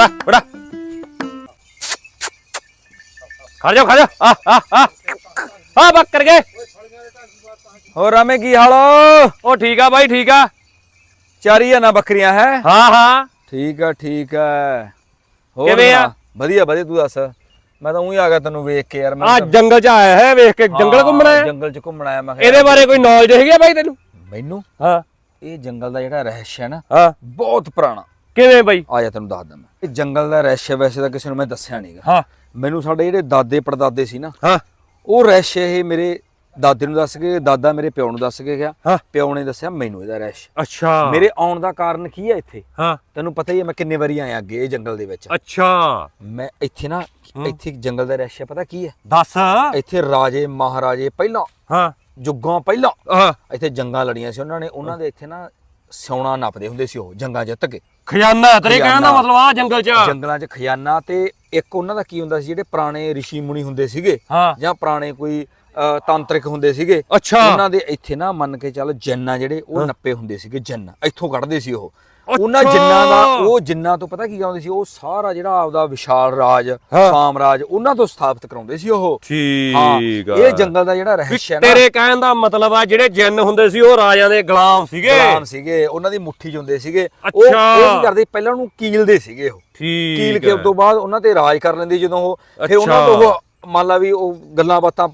ਬੜਾ ਬੜਾ ਖੜ ਜਾ ਖੜ ਜਾ। ਆ ਆ ਆ। ਆ ਬੱਕਰ ਗਏ। ਹੋਰ ਰਾਮੇ ਕੀ ਹਾਲ ਉਹ ਠੀਕ ਆ ਬਾਈ ਠੀਕ ਆ। ਚਾਰੀ ਆ ਨਾ ਬੱਕਰੀਆਂ ਹੈ? ਹਾਂ ਹਾਂ। ਠੀਕ ਆ ਠੀਕ ਆ। ਹੋਰ ਕਿਵੇਂ ਆ? ਵਧੀਆ ਵਧੀਆ ਤੂੰ ਦੱਸ। ਮੈਂ ਤਾਂ ਉਹੀ ਆ ਗਿਆ ਤੈਨੂੰ ਵੇਖ ਕੇ ਯਾਰ ਮੈਂ ਆ ਤਾਂ- ਜੰਗਲ ਚ ਆਇਆ ਹੈ ਵੇਖ ਕੇ ਜੰਗਲ ਘੁੰਮਣਾ ਹੈ ਜੰਗਲ ਚ ਘੁੰਮਣਾ ਆਇਆ ਮੈਂ ਕਿਹਾ ਇਹਦੇ ਬਾਰੇ ਕੋਈ ਨੌਲੇਜ ਹੈਗੀ ਆ ਬਾਈ ਤੈਨੂੰ? ਮੈਨੂੰ? ਹਾਂ। ਇਹ ਜੰਗਲ ਦਾ ਜਿਹੜਾ ਰਹਿਸ਼ ਹੈ ਨਾ ਹਾਂ। ਬਹੁਤ ਪੁਰਾਣਾ। ਕਿਵੇਂ ਬਾਈ? ਆ ਜਾ ਤੈਨੂੰ ਦੱਸਦਾ ਮੈਂ। ਇਹ ਜੰਗਲ ਦਾ ਰਹਿਸ਼ ਹੈ ਵੈਸੇ ਤਾਂ ਕਿਸੇ ਨੂੰ ਮੈਂ ਦੱਸਿਆ ਨਹੀਂਗਾ ਹਾਂ। ਮੈਨੂੰ ਸਾਡੇ ਜਿਹੜੇ ਦਾਦੇ ਪੜਦਾਦੇ ਸੀ ਨਾ ਹਾਂ। ਉਹ ਰਹਿਸ਼ ਇਹ ਮੇਰੇ ਦਾਦੇ ਨੂੰ ਦੱਸ ਕੇ ਦਾਦਾ ਮੇਰੇ ਪਿਓ ਨੂੰ ਦੱਸ ਕੇ ਗਿਆ। ਪਿਓ ਨੇ ਦੱਸਿਆ ਮੈਨੂੰ ਇਹਦਾ ਰਹਿਸ਼ ਅੱਛਾ। ਮੇਰੇ ਆਉਣ ਦਾ ਕਾਰਨ ਕੀ ਹੈ ਇੱਥੇ? ਹਾਂ। ਤੈਨੂੰ ਪਤਾ ਹੀ ਹੈ ਮੈਂ ਕਿੰਨੇ ਵਾਰੀ ਆਇਆ ਅੱਗੇ ਇਹ ਜੰਗਲ ਦੇ ਵਿੱਚ। ਅੱਛਾ। ਮੈਂ ਇੱਥੇ ਨਾ ਇੱਥੇ ਜੰਗਲ ਦਾ ਰਹਿਸ਼ ਹੈ ਪਤਾ ਕੀ ਹੈ? ਦੱਸ। ਇੱਥੇ ਰਾਜੇ ਮਹਾਰਾਜੇ ਪਹਿਲਾਂ ਹਾਂ। ਜੁੱਗਾਂ ਪਹਿਲਾਂ ਹਾਂ। ਇੱਥੇ ਜੰਗਾਂ ਲੜੀਆਂ ਸੀ ਉਹਨਾਂ ਨੇ। ਉਹਨਾਂ ਦੇ ਇੱਥੇ ਨਾ ਸੋਨਾ ਨੱਪਦੇ ਹੁੰਦੇ ਸੀ ਉਹ ਜੰਗਾਂ ਜਿੱਤ ਕੇ। ਖਜ਼ਾਨਾ ਤੇਰੇ ਕਹਿਣ ਦਾ ਖਜ਼ਾਨਾ। ਮਤਲਬ ਆ ਜੰਗਲ ਚ। ਜੰਗਲਾਂ 'ਚ ਖਜ਼ਾਨਾ ਤੇ ਇੱਕ ਉਹਨਾਂ ਦਾ ਕੀ ਹੁੰਦਾ ਸੀ ਜਿਹੜੇ ਪੁਰਾਣੇ ઋષਿ ਮੁਨੀ ਹੁੰਦੇ ਸੀਗੇ ਹਾਂ। ਜਾਂ ਪੁਰਾਣੇ ਕੋਈ ਅ, ਤਾਂਤਰਿਕ ਹੁੰਦੇ ਸੀਗੇ ਅੱਛਾ। ਉਹਨਾਂ ਦੇ ਇੱਥੇ ਨਾ ਮੰਨ ਕੇ ਚੱਲ ਜਿੰਨਾ ਜਿਹੜੇ ਉਹ ਨੱਪੇ ਹੁੰਦੇ ਸੀਗੇ ਜਿੰਨ। ਇੱਥੋਂ ਕੱਢਦੇ ਸੀ ਉਹ। ਉਹਨਾਂ। ਜਿੰਨਾਂ ਦਾ ਉਹ ਜਿੰਨਾਂ ਤੋਂ ਪਤਾ ਕੀ ਆਉਂਦੇ ਸੀ ਉਹ ਸਾਰਾ ਜਿਹੜਾ ਆਪਦਾ ਵਿਸ਼ਾਲ ਰਾਜ। ਸਾਮਰਾਜ ਉਹਨਾਂ ਤੋਂ ਸਥਾਪਿਤ ਕਰਾਉਂਦੇ ਸੀ ਉਹ। ਠੀਕ ਹਾਂ ਇਹ ਜੰਗਲ ਦਾ ਜਿਹੜਾ ਰਹਿਸ਼ ਹੈ ਨਾ। ਤੇਰੇ ਕਹਿਣ ਦਾ ਮਤਲਬ ਆ ਜਿਹੜੇ ਜਿੰਨ ਹੁੰਦੇ ਸੀ ਉਹ ਰਾਜਿਆਂ ਦੇ ਗੁਲਾਮ ਸੀਗੇ। ਗੁਲਾਮ ਸੀਗੇ ਉਹਨਾਂ ਦੀ ਮੁੱਠੀ 'ਚ ਹੁੰਦੇ ਸੀਗੇ। ਉਹ। ਉਹ ਕੀ ਕਰਦੇ? ਪਹਿਲਾਂ ਉਹਨੂੰ ਕੀਲਦੇ ਸੀਗੇ ਉਹ। ਠੀਕ ਕੀਲ ਕੇ ਉਸ ਤੋਂ ਬਾਅਦ ਉਹਨਾਂ ਤੇ ਰਾਜ ਕਰ ਲੈਂਦੇ ਜਦੋਂ ਉਹ। ਫਿਰ ਉਹਨਾਂ। ਤੋਂ ਉਹ ਮੰਨ ਲਾ ਵੀ ਉਹ ਗੱਲਾਂ ਬਾਤਾਂ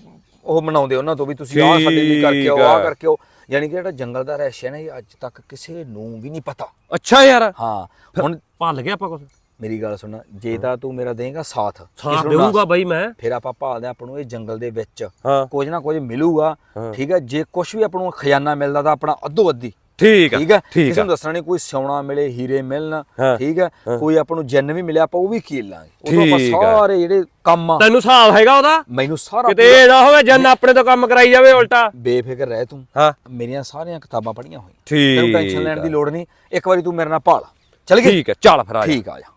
ਉਹ ਮਨਾਉਂਦੇ ਉਹਨਾਂ ਤੋਂ ਵੀ ਤੁਸੀਂ ਆਹ ਸਾਡੇ ਲਈ ਕਰਕੇ ਆਓ ਆਹ। ਕਰਕੇ ਆਓ। ਯਾਨੀ ਕਿ ਜਿਹੜਾ ਜੰਗਲ ਦਾ ਰਹਿਸ਼ ਹੈ ਨਾ ਇਹ ਅੱਜ ਤੱਕ ਕਿਸੇ ਨੂੰ ਵੀ ਨਹੀਂ ਪਤਾ। ਅੱਛਾ ਯਾਰ। ਹਾਂ ਹੁਣ ਭੱਲ ਗਿਆ ਆਪਾਂ ਕੁਛ? ਮੇਰੀ ਗੱਲ ਸੁਣ ਜੇ ਤਾਂ ਤੂੰ ਮੇਰਾ ਦੇਂਗਾ ਸਾਥ ਸਾਥ ਦੇਊਗਾ ਬਾਈ ਮੈਂ। ਫਿਰ ਆਪਾਂ ਭਾਲਦੇ ਆਪਾਂ ਨੂੰ ਇਹ ਜੰਗਲ ਦੇ ਵਿੱਚ। ਕੁਝ ਨਾ ਕੁਝ ਮਿਲੂਗਾ। ਠੀਕ ਹੈ ਜੇ ਕੁਝ ਵੀ ਆਪਾਂ ਨੂੰ ਖਜ਼ਾਨਾ ਮਿਲਦਾ ਤਾਂ ਆਪਣਾ ਅੱਧੋ ਅੱਧੀ ਠੀਕ ਆ ਠੀਕ ਹੈ? ਠੀਕ ਕਿਸੇ ਆ ਨੂੰ ਦੱਸਣਾ ਨਹੀਂ ਕੋਈ ਸੋਨਾ ਮਿਲੇ ਹੀਰੇ ਮਿਲਣ। ਠੀਕ ਹੈ? ਕੋਈ ਆਪਾਂ ਨੂੰ ਜਨ ਵੀ ਮਿਲਿਆ ਆਪਾਂ ਉਹ ਵੀ ਕੀਲ ਲਾਂਗੇ। ਉਦੋਂ ਆਪਾਂ ਆ। ਸਾਰੇ ਜਿਹੜੇ ਕੰਮ ਆ ਤੈਨੂੰ ਹਿਸਾਬ ਹੈਗਾ ਉਹਦਾ? ਮੈਨੂੰ ਸਾਰਾ ਕਿਤੇ ਇਹ ਨਾ ਹੋਵੇ ਜੰਨ ਆਪਣੇ ਤੋਂ ਕੰਮ ਕਰਾਈ ਜਾਵੇ ਉਲਟਾ। ਬੇਫਿਕਰ ਰਹਿ ਤੂੰ। ਹਾਂ। ਮੇਰੀਆਂ ਸਾਰੀਆਂ ਕਿਤਾਬਾਂ ਪੜ੍ਹੀਆਂ ਹੋਈਆਂ। ਠੀਕ ਤੈਨੂੰ ਟੈਨਸ਼ਨ ਲੈਣ ਦੀ ਲੋੜ ਨਹੀਂ ਇੱਕ ਵਾਰੀ ਤੂੰ ਮੇਰੇ ਨਾਲ ਭਾਲ। ਚੱਲ ਗਏ? ਠੀਕ ਹੈ ਚੱਲ ਫਿਰ ਆ ਜਾ। ਠੀਕ ਆ ਜਾ।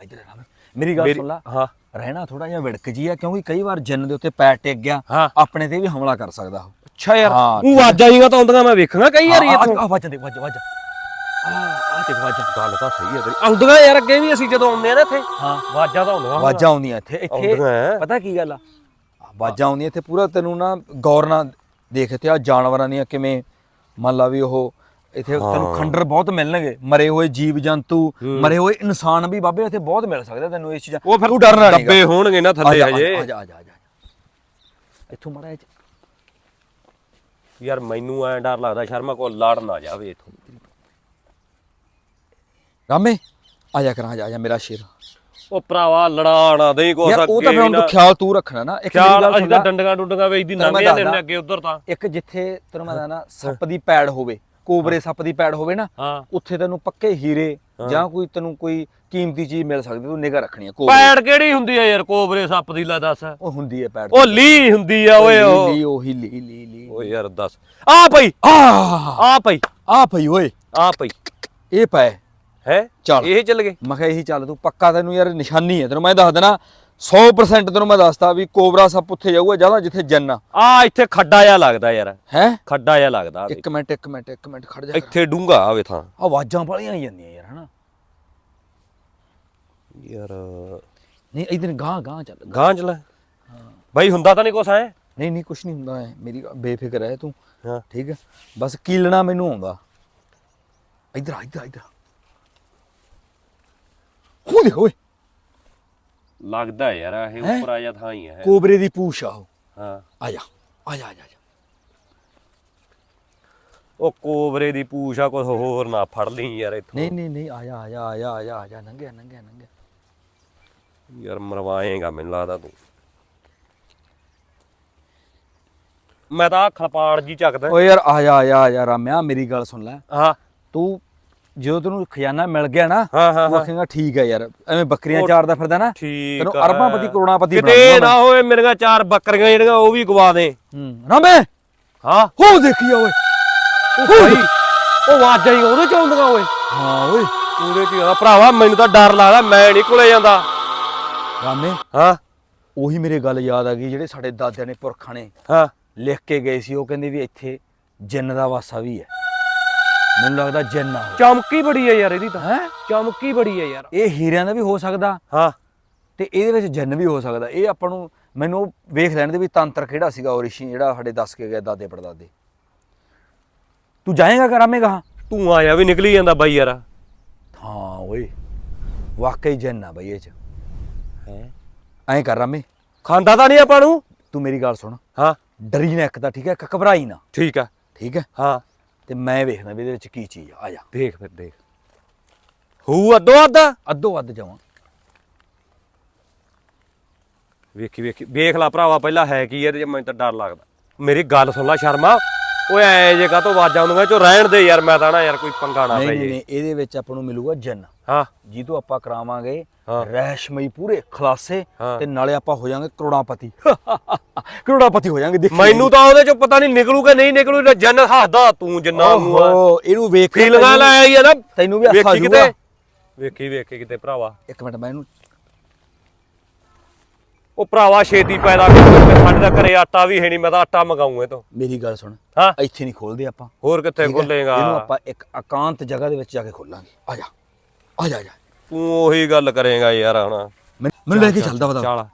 ਇੱਧਰ ਆ ਮੇਰੀ ਗੱਲ ਸੁਣ ਲੈ। ਹਾਂ। ਰਹਿਣਾ ਥੋੜਾ ਜਿਹਾ ਵਿੜਕ ਜੀ ਆ ਕਿਉਂਕਿ ਕਈ ਵਾਰ ਜਨ ਦੇ ਉੱਤੇ ਪੈਰ ਟਿਕ ਗਿਆ। ਆਪਣੇ ਤੇ ਵੀ ਹਮਲਾ ਕਰ ਸਕਦਾ ਉਹ। ਅੱਛਾ ਯਾਰ ਹਾਂ, ਉਹ ਵਾਜਾਂ ਹੀ। ਤਾਂ ਆਉਂਦੀਆਂ ਮੈਂ ਵੇਖਾਂਗਾ ਕਈ ਵਾਰੀ ਇੱਥੋਂ। ਆ ਵੱਜ ਦੇ ਵੱਜ ਵੱਜ ਆ ਆ ਤੇ ਵੱਜ ਗੱਲ ਤਾਂ ਸਹੀ ਹੈ ਤੇਰੀ। ਆਉਂਦੀਆਂ ਯਾਰ ਅੱਗੇ ਵੀ ਅਸੀਂ ਜਦੋਂ ਆਉਂਦੇ ਆ ਨਾ ਇੱਥੇ। ਹਾਂ ਵਾਜਾਂ ਤਾਂ ਆਉਂਦੀਆਂ। ਆਵਾਜ਼ਾਂ ਆਉਂਦੀਆਂ ਇੱਥੇ। ਇੱਥੇ ਆਉਂਦੀਆਂ। ਹੈ। ਪਤਾ ਕੀ ਗੱਲ ਆ? ਆਵਾਜ਼ਾਂ ਆਉਂਦੀਆਂ ਇੱਥੇ ਪੂਰਾ ਤੈਨੂੰ ਨਾ ਗੌਰ ਨਾਲ ਦੇਖ ਤੇ ਆ ਜਾਨਵਰਾਂ ਦੀਆਂ ਕਿਵੇਂ ਮੰਨ ਲਾ ਵੀ ਉਹ ਇੱਥੇ ਤੈਨੂੰ ਖੰਡਰ ਬਹੁਤ ਮਿਲਣਗੇ। ਮਰੇ ਹੋਏ ਜੀਵ ਜੰਤੂ ਮਰੇ ਹੋਏ ਇਨਸਾਨ ਵੀ ਬਾਬੇ ਇੱਥੇ ਬਹੁਤ ਮਿਲ ਸਕਦੇ ਤੈਨੂੰ ਇਸ ਚੀਜ਼ਾਂ। ਉਹ ਫਿਰ ਤੂੰ ਡਰਨਾ ਨਹੀਂ ਡੱਬੇ ਹੋਣਗੇ ਨਾ ਥੱਲੇ ਹਜੇ। ਆ ਜਾ ਆ ਜਾ ਆ ਜਾ। ਇੱਥੋਂ ਮੜਾ ਯਾਰ ਮੈਨੂੰ ਐ ਡਰ ਲੱਗਦਾ ਸ਼ਰਮਾ ਕੋ ਲੜ ਨਾ ਜਾਵੇ ਇਥੋਂ। ਰਾਮੇ ਆ ਜਾ ਕਰਾਂ ਆ ਜਾ ਮੇਰਾ ਸ਼ੇਰ। ਉਹ ਭਰਾਵਾ ਲੜਾਣਾ ਦੇ ਕੋ ਯਾਰ ਉਹ ਤਾਂ ਹੁਣ ਤੂੰ ਖਿਆਲ ਤੂੰ ਰੱਖਣਾ ਨਾ। ਇੱਕ ਮੇਰੀ ਗੱਲ ਸੁਣ ਡੰਡੀਆਂ ਡੁੰਡੀਆਂ ਵੇਚਦੀ ਤੈਨੂੰ ਮੈਂ ਲੰਘ ਜਾਂਦੇ ਨੇ ਦੱਸਦਾ। ਅੱਗੇ ਉਧਰ ਤਾਂ। ਇੱਕ ਜਿੱਥੇ ਤੈਨੂੰ ਮੈਂ ਦੱਸਣਾ ਸੱਪ ਦੀ ਪੈੜ ਹੋਵੇ। ਕੋਬਰੇ ਸੱਪ ਦੀ ਪੈੜ ਹੋਵੇ ਨਾ ਹਾਂ। ਉੱਥੇ ਤੈਨੂੰ ਪੱਕੇ ਹੀਰੇ ਜਾਂ ਕੋਈ ਤੈਨੂੰ ਕੋਈ ਕੀਮਤੀ ਚੀਜ਼ ਮਿਲ ਸਕਦੀ ਤੂੰ ਨਿਗਾ ਰੱਖਣੀ ਹੈ ਕੋਬਰੇ। ਪੈੜ ਕਿਹੜੀ ਹੁੰਦੀ ਆ ਯਾਰ ਕੋਬਰੇ ਸੱਪ ਦੀ ਲੈ ਦੱਸ। ਉਹ ਹੁੰਦੀ ਹੈ ਪੈੜ। ਉਹ ਲੀ ਹੁੰਦੀ ਆ ਓਏ ਉਹ। ਲੀ ਉਹੀ ਲੀ ਲੀ ਲੀ। ਓਏ ਯਾਰ ਦੱਸ। ਆ ਪਈ ਆ। ਆ ਪਈ ਆ ਪਈ ਓਏ। ਆ ਪਈ ਇਹ ਪੈ। ਹੈ? ਚੱਲ। ਇਹ ਚੱਲ ਗਏ? ਮੈਂ ਕਿਹਾ ਇਹੀ ਚੱਲ ਤੂੰ ਪੱਕਾ ਤੈਨੂੰ ਯਾਰ ਨਿਸ਼ਾਨੀ ਹੈ ਤੈਨੂੰ ਮੈਂ ਦੱਸ ਦੇਣਾ। 100% ਤੈਨੂੰ ਮੈਂ ਦੱਸਦਾ ਵੀ ਕੋਬਰਾ ਸੱਪ ਉੱਥੇ ਜਾਊਗਾ ਜ਼ਿਆਦਾ ਜਿੱਥੇ ਜੰਨ ਆ। ਇੱਥੇ ਖੱਡਾ ਜਿਹਾ ਲੱਗਦਾ ਯਾਰ। ਹੈ? ਖੱਡਾ ਜਿਹਾ ਲੱਗਦਾ ਆਹ ਇੱਕ ਮਿੰਟ ਇੱਕ ਮਿੰਟ ਇੱਕ ਮਿੰਟ ਖੜ ਜਾ ਇੱਥੇ ਡੂੰਗਾ ਆਵੇ ਥਾਂ ਆਵਾਜ਼ਾਂ ਬੜੀਆਂ ਆਈ ਜਾਂਦੀਆਂ ਯਾਰ ਹਨਾ? ਯਾਰ। ਨਹੀਂ ਇਧਰ ਗਾਂ ਗਾਂ ਚੱਲ। ਗਾਂ ਚ ਲੈ ਬਾਈ ਹੁੰਦਾ ਤਾਂ ਨਹੀਂ ਕੁਛ ਐ ਨਹੀਂ ਨਹੀਂ ਕੁਛ ਨਹੀਂ ਹੁੰਦਾ ਹੈ ਮੇਰੀ ਬੇਫਿਕਰ ਹੈ ਤੂੰ। ਹਾਂ। ਠੀਕ ਹੈ ਬਸ ਕੀਲਣਾ ਮੈਨੂੰ ਆਉਂਦਾ। ਇਧਰ ਆ ਇਧਰ ਆ, ਇਧਰ ਹੋ ਓਏ। ਲੱਗਦਾ ਯਾਰ ਇਹ ਹੈਂ? ਉੱਪਰ ਆ ਜਾ ਥਾਂ ਹੀ ਹੈ ਕੋਬਰੇ ਦੀ ਪੂਛ ਆ ਉਹ ਹਾਂ ਆ ਜਾ ਆ ਜਾ ਆ ਜਾ ਆ ਜਾ। ਉਹ ਕੋਬਰੇ ਦੀ ਪੂਛ ਆ ਕੁਛ ਹੋਰ ਨਾ ਫੜ ਲਈ ਯਾਰ ਇੱਥੋਂ ਨਹੀਂ ਨਹੀਂ ਨਹੀਂ ਆ ਜਾ ਆ ਜਾ ਆ ਜਾ ਆ ਜਾ ਆ ਜਾ ਨੰਗਿਆ ਨੰਗਿਆ ਨੰਗਿਆ ਯਾਰ ਮਰਵਾਏਗਾ ਮੈਨੂੰ ਲੱਗਦਾ ਤੂੰ ਮੈਂ ਤਾਂ ਆਹ ਖਲਪਾੜ ਜੀ ਚੱਕਦਾ ਓਏ ਯਾਰ ਆ ਜਾ ਆ ਜਾ ਆ ਜਾ ਰਾਮਿਆ ਮੇਰੀ ਗੱਲ ਸੁਣ ਲੈ ਹਾਂ ਤੂੰ ਜਦੋਂ ਤੈਨੂੰ ਖਜ਼ਾਨਾ ਮਿਲ ਗਿਆ ਨਾ ਹਾਂ ਹਾਂ ਤੂੰ ਹਾਂ ਆਖੇਗਾ ਠੀਕ ਹੈ ਯਾਰ ਐਵੇਂ ਬੱਕਰੀਆਂ ਚਾਰਦਾ ਫਿਰਦਾ ਨਾ ਠੀਕ ਤੈਨੂੰ ਆ। ਅਰਬਾਂਪਤੀ ਕਰੋੜਾਪਤੀ ਬਣਾ ਕਿਤੇ ਨਾ ਹੋਏ ਮੇਰੀਆਂ ਚਾਰ ਬੱਕਰੀਆਂ ਜਿਹੜੀਆਂ ਉਹ ਵੀ ਗਵਾ ਦੇ। ਹੂੰ ਰਾਮੇ! ਹਾਂ? ਹੋ ਦੇਖੀ ਓਏ। ਉਹ ਭਾਈ ਉਹ ਵਾਜਾਂ ਹੀ ਉਹਦੇ ਚ ਆਉਂਦੀਆਂ ਓਏ। ਹਾਂ ਓਏ। ਉਹਦੇ ਚ ਹੀ ਆਉਂਦਾ ਭਰਾਵਾ ਮੈਨੂੰ ਤਾਂ ਡਰ ਲੱਗਦਾ ਮੈਂ ਨਹੀਂ ਕੋਲੇ ਜਾਂਦਾ। ਰਾਮੇ ਹਾਂ? ਉਹੀ ਮੇਰੇ ਗੱਲ ਯਾਦ ਆ ਗਈ ਜਿਹੜੇ ਸਾਡੇ ਦਾਦਿਆਂ ਨੇ ਪੁਰਖਾਂ ਨੇ ਹਾਂ। ਲਿਖ ਕੇ ਗਏ ਸੀ ਉਹ ਕਹਿੰਦੇ ਵੀ ਇੱਥੇ ਜਿੰਨ ਦਾ ਵਾਸਾ ਵੀ ਹੈ। ਮੈਨੂੰ ਲੱਗਦਾ ਜਿੰਨ ਆ ਚਮਕੀ ਬੜੀ ਹੈ ਯਾਰ ਇਹਦੀ ਤਾਂ। ਹੈ? ਚਮਕੀ ਬੜੀ ਹੈ ਯਾਰ। ਇਹ ਹੀਰਿਆਂ ਦਾ ਵੀ ਹੋ ਸਕਦਾ। ਹਾਂ। ਤੇ ਇਹਦੇ ਵਿੱਚ ਜਿੰਨ ਵੀ ਹੋ ਸਕਦਾ। ਇਹ ਆਪਾਂ ਨੂੰ ਮੈਨੂੰ ਵੇਖ ਲੈਣ ਦੇ ਵੀ ਤੰਤਰ ਕਿਹੜਾ ਸੀਗਾ ਉਹ ਰਿਸ਼ੀ ਜਿਹੜਾ ਸਾਡੇ ਦੱਸ ਕੇ ਗਏ ਦਾਦੇ ਪੜਦਾਦੇ। ਤੂੰ ਜਾਏਗਾ ਕਰਾਮੇਗਾ ਤੂੰ ਆਇਆ ਵੀ ਨਿਕਲੀ ਜਾਂਦਾ ਬਾਈ ਯਾਰ। ਹਾਂ ਓਏ ਵਾਕਈ ਜਿੰਨ ਆ ਬਈ ਇਹ ਚ। ਹੈ? ਐਂ ਕਰ ਰਾਮੇ। ਖਾਂਦਾ ਤਾਂ ਨਹੀਂ ਆਪਾਂ ਨੂੰ? ਤੂੰ ਮੇਰੀ ਗੱਲ ਸੁਣ। ਹਾਂ। ਡਰੀ ਨਾ ਇੱਕ ਤਾਂ ਠੀਕ ਹੈ? ਇੱਕ ਘਬਰਾਈ ਨਾ। ਠੀਕ ਆ ਠੀਕ ਹੈ? ਹਾਂ। ਤੇ ਮੈਂ ਵੇਖਣਾ ਵੀ ਇਹਦੇ ਵਿੱਚ ਕੀ ਚੀਜ਼ ਆ। ਆ ਜਾ। ਦੇਖ ਫਿਰ ਦੇਖ। ਹੂ ਅੱਧੋ ਅੱਧਾ? ਅੱਧੋ ਅੱਧ ਜਾਵਾਂ। ਵੇਖੀ ਵੇਖੀ। ਵੇਖ ਲੈ ਭਰਾਵਾ ਪਹਿਲਾਂ ਹੈ ਕੀ ਇਹਦੇ ਚ ਮੈਨੂੰ ਤਾਂ ਡਰ ਲੱਗਦਾ। ਮੇਰੀ ਗੱਲ ਸੁਣ ਲੈ ਸ਼ਰਮਾ। ਓਏ ਐ ਜੇ ਕਾ ਤੋਂ ਆਵਾਜ਼ਾਂ ਆਉਂਦੀਆਂ ਚੋ ਰਹਿਣ ਦੇ ਯਾਰ ਮੈਂ ਤਾਂ ਨਾ ਯਾਰ ਕੋਈ ਪੰਗਾ ਨਾ ਨਹੀਂ ਪੈ ਨਹੀਂ ਨਹੀਂ ਇਹਦੇ ਵਿੱਚ ਆਪਾਂ ਨੂੰ ਮਿਲੂਗਾ ਜਨ। ਹਾਂ। ਜੀ ਤੋਂ ਆਪਾਂ ਕਰਾਵਾਂਗੇ। ਰਹਿਸ਼ਮਈ ਪੂਰੇ ਖਲਾਸੇ। ਤੇ ਨਾਲੇ ਆਪਾਂ ਹੋ ਜਾਾਂਗੇ ਕਰੋੜਾਪਤੀ। ਕਰੋੜਾਪਤੀ ਹੋ ਜਾਾਂਗੇ ਦੇਖੀ ਮੈਨੂੰ ਤਾਂ ਉਹਦੇ ਚੋਂ ਪਤਾ ਨਹੀਂ ਨਿਕਲੂ ਕਿ ਨਹੀਂ ਨਿਕਲੂ ਜਨ ਹੱਸਦਾ ਤੂੰ ਜਿੰਨਾ ਇਹਨੂੰ ਵੇਖ ਕੇ ਫੀਲਿੰਗਾਂ ਲੈ ਆਈ ਆ ਨਾ। ਤੈਨੂੰ ਵੀ ਹਾਸਾ। ਕਿਤੇ? ਵੇਖੀ ਵੇਖੀ ਕਿਤੇ ਭਰਾਵਾ। ਇੱਕ ਮਿੰਟ ਮੈਂ ਇਹਨੂੰ ਉਹ ਭਰਾਵਾ ਛੇਤੀ ਪੈਦਾ ਕਰ ਸਾਡੇ ਦਾ ਘਰੇ ਆਟਾ ਵੀ ਹੈ ਨਹੀਂ ਮੈਂ ਤਾਂ ਆਟਾ ਮਗਾਉਂ ਇਹ ਤੋਂ। ਮੇਰੀ ਗੱਲ ਸੁਣ ਹਾਂ? ਇੱਥੇ ਨਹੀਂ ਖੋਲਦੇ ਆਪਾਂ। ਹੋਰ ਕਿੱਥੇ ਹੈ? ਖੁੱਲੇਗਾ? ਇਹਨੂੰ ਆਪਾਂ ਇੱਕ ਇਕਾਂਤ ਜਗ੍ਹਾ ਦੇ ਵਿੱਚ ਜਾ ਕੇ ਖੋਲਾਂਗੇ। ਆ ਜਾ ਆ ਜਾ ਤੂੰ ਉਹੀ ਗੱਲ ਕਰੇਗਾ ਯਾਰ ਹੁਣ। ਮੈਨੂੰ ਲੈ ਕੇ ਚੱਲਦਾ ਬਤਾ ਚੱਲ।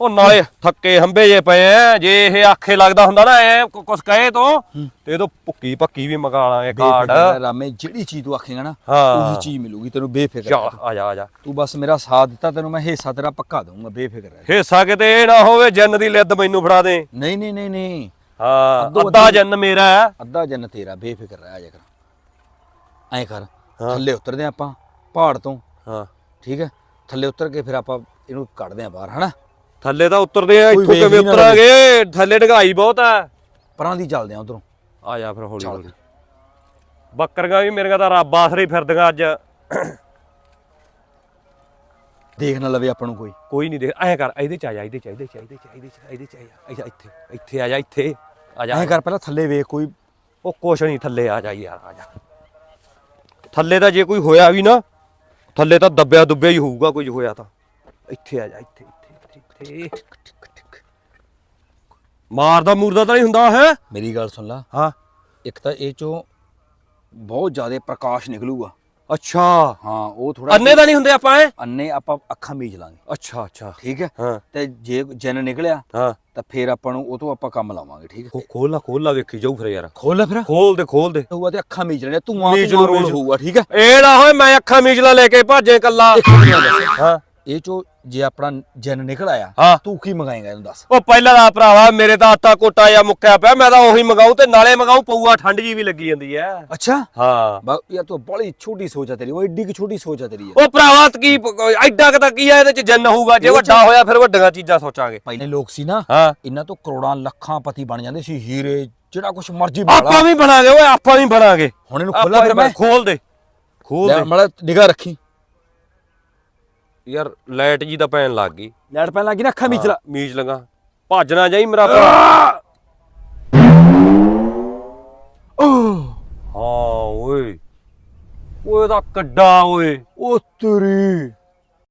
ਉਹ ਨਾਲੇ ਥੱਕੇ ਹੰਬੇ ਜੇ ਪਏ ਐ ਜੇ ਇਹ ਆਖੇ ਲੱਗਦਾ ਹੁੰਦਾ ਨਾ ਐ ਕੁਛ ਕਹੇ ਤੋਂ ਤੇ ਇਹ ਤੋਂ ਭੁੱਕੀ ਭੱਕੀ ਵੀ ਮਗਾ ਲਾਂਗੇ ਕਾਰਡ। ਰਾਮੇ ਜਿਹੜੀ ਚੀਜ਼ ਤੂੰ ਆਖੇਗਾ ਨਾ ਹਾਂ। ਉਹੀ ਚੀਜ਼ ਮਿਲੂਗੀ ਤੈਨੂੰ ਬੇਫਿਕਰ ਚੱਲ ਰਹਿ। ਆ ਜਾ ਆ ਜਾ। ਤੂੰ ਬਸ ਮੇਰਾ ਸਾਥ ਦਿੱਤਾ ਤੈਨੂੰ ਮੈਂ ਹਿੱਸਾ ਤੇਰਾ ਪੱਕਾ ਦਊਂਗਾ ਬੇਫਿਕਰ ਰਹਿ ਹਿੱਸਾ ਕਿਤੇ ਇਹ ਨਾ ਹੋਵੇ ਜੰਨ ਦੀ ਲਿੱਦ ਮੈਨੂੰ ਫੜਾ ਦੇ। ਨਹੀਂ ਨਹੀਂ ਨਹੀਂ ਨਹੀਂ। ਹਾਂ ਅੱਧੋ ਅੱਧਾ ਅੱਧੀ- ਜੰਨ ਮੇਰਾ ਹੈ ਅੱਧਾ ਜਨ ਤੇਰਾ ਬੇਫਿਕਰ ਰਹਿ ਜਾ ਕਰ। ਐਂ ਕਰ। ਥੱਲੇ ਉਤਰਦੇ ਆਪਾਂ ਪਹਾੜ ਤੋਂ। ਹਾਂ। ਠੀਕ ਹੈ ਥੱਲੇ ਉਤਰ ਕੇ ਫਿਰ ਆਪਾਂ ਇਹਨੂੰ ਕੱਢਦੇ ਆਂ ਬਾਹਰ ਹਨਾ? ਥੱਲੇ ਤਾਂ ਉਤਰਦੇ ਆ ਕੋਈ ਇੱਥੋਂ ਵੇਖ ਕਿਵੇਂ ਹੀ ਨਾ ਉਤਰਾਂਗੇ ਥੱਲੇ ਢਗਾਈ ਬਹੁਤ ਹੈ ਪਰਾਂ ਦੀ ਚੱਲਦੇ ਆਂ ਉਧਰੋਂ। ਆ ਜਾ ਫਿਰ ਹੌਲੀ। ਹੌਲੀ। ਬੱਕਰੀਆਂ ਵੀ ਮੇਰੀਆਂ ਤਾਂ ਰੱਬ ਆਸਰੇ ਹੀ ਫਿਰਦੀਆਂ ਅੱਜ। ਦੇਖ ਨਾ ਲਵੇ ਆਪਾਂ ਨੂੰ ਕੋਈ। ਕੋਈ ਨਹੀਂ ਦੇਖ ਐਂ ਕਰ ਇਹਦੇ ਚ ਆ ਜਾ ਇਹਦੇ ਚ ਇਹਦੇ ਚ ਇਹਦੇ ਚ ਇਹਦੇ ਚ ਇਹਦੇ ਚ ਆ ਜਾ ਇੱਥੇ ਇੱਥੇ ਆ ਜਾ ਇੱਥੇ। ਆ ਜਾ। ਐਂ ਕਰ ਪਹਿਲਾਂ ਥੱਲੇ ਵੇਖ ਕੋਈ। ਉਹ ਕੁਛ ਨਹੀਂ ਥੱਲੇ ਆ ਜਾ ਯਾਰ ਆ ਜਾ। ਥੱਲੇ ਤਾਂ ਜੇ ਕੋਈ ਹੋਇਆ ਵੀ ਨਾ ਥੱਲੇ ਤਾਂ ਦੱਬਿਆ ਦੁੱਬਿਆ ਹੀ ਹੋਊਗਾ ਕੁਝ ਹੋਇਆ ਤਾਂ। ਇੱਥੇ ਆ ਜਾ ਇੱਥੇ ਇੱਥੇ। ਇੱਥੇ ਮਾਰਦਾ ਮੂਰਦਾ ਤਾਂ ਨਹੀਂ ਹੁੰਦਾ ਹੈ? ਮੇਰੀ ਗੱਲ ਸੁਣ ਲਾ। ਹਾਂ। ਇੱਕ ਤਾਂ ਇਹ ਚੋਂ ਬਹੁਤ ਜ਼ਿਆਦਾ ਪ੍ਰਕਾਸ਼ ਨਿਕਲੂਗਾ। ਅੱਛਾ। ਹਾਂ ਉਹ ਥੋੜਾ ਅੰਨੇ ਤਾਂ ਨਹੀਂ ਹੁੰਦੇ ਆਪਾਂ ਐ ਅੰਨੇ ਆਪਾਂ ਅੱਖਾਂ ਮੀਚ ਲਾਂਗੇ। ਅੱਛਾ ਅੱਛਾ। ਠੀਕ ਹੈ? ਹਾਂ। ਤੇ ਜੇ ਜਨ ਨਿਕਲਿਆ ਹਾਂ। ਤਾਂ ਫਿਰ ਆਪਾਂ ਨੂੰ ਉਹ ਤੋਂ ਆਪਾਂ ਕੰਮ ਲਾਵਾਂਗੇ ਠੀਕ ਹੈ? ਖੋਲ ਲਾ ਖੋਲ ਲਾ ਵੇਖੀ ਜਾਊ ਫਿਰ ਯਾਰ। ਖੋਲ ਲੈ ਫਿਰ। ਖੋਲ ਦੇ ਖੋਲ ਦੇ। ਹੋਊਗਾ ਤੇ ਅੱਖਾਂ ਮੀਚ ਲੈਣੇ ਧੂਆਂ ਮੀਚ ਧੂਆਂ ਮੀਚ। ਹੋਊਗਾ ਠੀਕ ਹੈ? ਇਹ ਨਾ ਹੋਏ ਮੈਂ ਅੱਖਾਂ ਮੀਚਲਾ ਲੈ ਕੇ ਭਾਜੇ ਕੱਲਾ। ਹਾਂ। ਇਹ ਚੋ ਜੇ ਆਪਣਾ ਜਨ ਨਿਕਲ ਆਇਆ ਹਾਂ। ਤੂੰ ਕੀ ਮੰਗਾਏਗਾ ਇਹਨੂੰ ਦੱਸ? ਉਹ ਪਹਿਲਾਂ ਦਾ ਭਰਾਵਾ ਮੇਰੇ ਤਾਂ ਆਟਾ ਕੋਟਾ ਜਾਂ ਮੁੱਕਿਆ ਪਿਆ ਮੈਂ ਤਾਂ ਉਹੀ ਮੰਗਾਉ ਤੇ ਨਾਲੇ ਮੰਗਾਉ ਪਊਆ ਠੰਡ ਜੀ ਵੀ ਲੱਗੀ ਜਾਂਦੀ ਐ। ਅੱਛਾ? ਹਾਂ। ਬਾ ਯਾਰ ਤੂੰ ਬੜੀ ਛੋਟੀ ਸੋਚ ਆ ਤੇਰੀ ਉਹ ਏਡੀ ਕਿ ਛੋਟੀ ਸੋਚ ਆ ਤੇਰੀ ਯਾਰ। ਉਹ ਭਰਾਵਾ ਤੇ ਕੀ ਐਡਾ ਕ ਤਾਂ ਕੀ ਆ ਇਹਦੇ ਚ ਜੰਨ ਹੋਊਗਾ ਜੇ ਵੱਡਾ ਹੋਇਆ ਫਿਰ ਵੱਡੀਆਂ ਚੀਜ਼ਾਂ ਸੋਚਾਂਗੇ। ਪਹਿਲੇ ਲੋਕ ਸੀ ਨਾ ਹਾਂ। ਇਹਨਾਂ ਤੋਂ ਕਰੋੜਾਂ ਲੱਖਾਂ ਪਤੀ ਬਣ ਜਾਂਦੇ ਸੀ ਹੀਰੇ ਜਿਹੜਾ ਕੁਝ ਮਰਜ਼ੀ ਬਣਾ ਆਪਾਂ ਵੀ ਬਣਾਂਗੇ ਓਏ ਆਪਾਂ ਵੀ ਬਣਾਂਗੇ। ਹੁਣ ਇਹਨੂੰ ਖੋਲਾ ਆਪਾਂ ਫਿਰ ਵੀ ਮੈਂ। ਖੋਲ ਦੇ ਖੋਲ ਦੇ। ਮੜਾ ਨਿਗਾਹ ਰੱਖੀ। ਯਾਰ ਲਾਈਟ ਜੀ ਤਾਂ ਪੈਣ ਲੱਗ ਗਈ। ਲੈਟ ਪੈਣ ਲੱਗੀ ਨਾ ਅੱਖਾਂ ਮੀਚ ਲਾ। ਮੀਚ ਲਗਾ ਭੱਜਣਾ ਜਾਈ ਮੇਰਾ ਭਰਾ। ਹਾਂ ਓਏ। ਓਏ ਦਾ ਕੱਡਾ ਓਏ। ਉਹ ਤੇਰੀ।